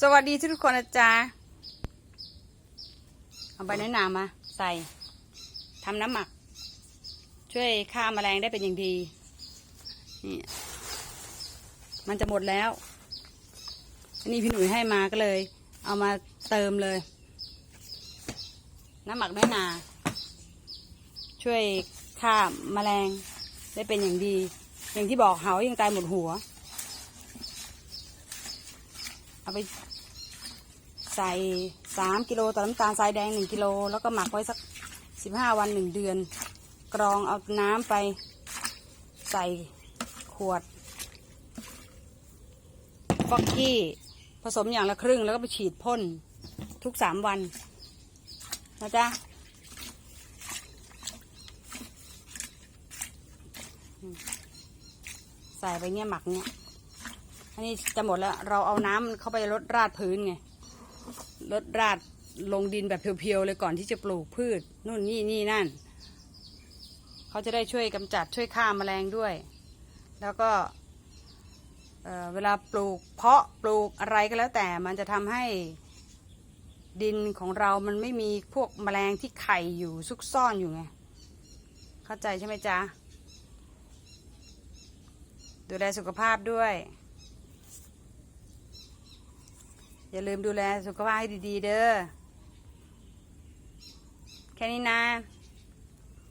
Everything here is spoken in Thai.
สวัสดีทุกคนนะจ๊ะเอาใบน้อยหนามา ใส่ทำน้ำหมัก ช่วยฆ่าแมลงได้เป็นอย่างดีนี่มันจะหมดแล้วอันนี้พี่หนุ่ยให้มาก็เลย เอามาเติมเลย น้ำหมักน้อยหนา ช่วยฆ่าแมลงได้เป็นอย่างดี อย่างที่บอกเหายังตายหมดหัว เอาไปใส่สามกิโลต่อน้ำตาลทรายแดงหนึ่งกิโลแล้วก็หมักไว้สักสิบห้าวันหนึ่งเดือน กรองเอาน้ำไปใส่ขวดฟอกกี้ผสมอย่างละครึ่งแล้วก็ไปฉีดพ่นทุกสามวันนะจ๊ะใส่ไปเนี่ยหมักเนี่ย นนี้จะหมดแล้ว เราเอาน้ำเข้าไปลดราดพื้นไงลดราดลงดินแบบเพียวๆเลยก่อนที่จะปลูกพืชนู่นนี่นี่นั่น เขาจะได้ช่วยกำจัดช่วยฆ่าแมลงด้วย แล้วก็เเวลาปลูกเพาะปลูกอะไรก็แล้วแต่มันจะทำให้ดินของเรามันไม่มีพวกแมลงที่ไข่อยู่ซุกซ่อนอยู่ไง เข้าใจใช่ไหมจ๊ะ ดูแลสุขภาพด้วย อย่าลืมดูแลสุขภาพให้ดี ๆ เด้อ แค่นี้นะ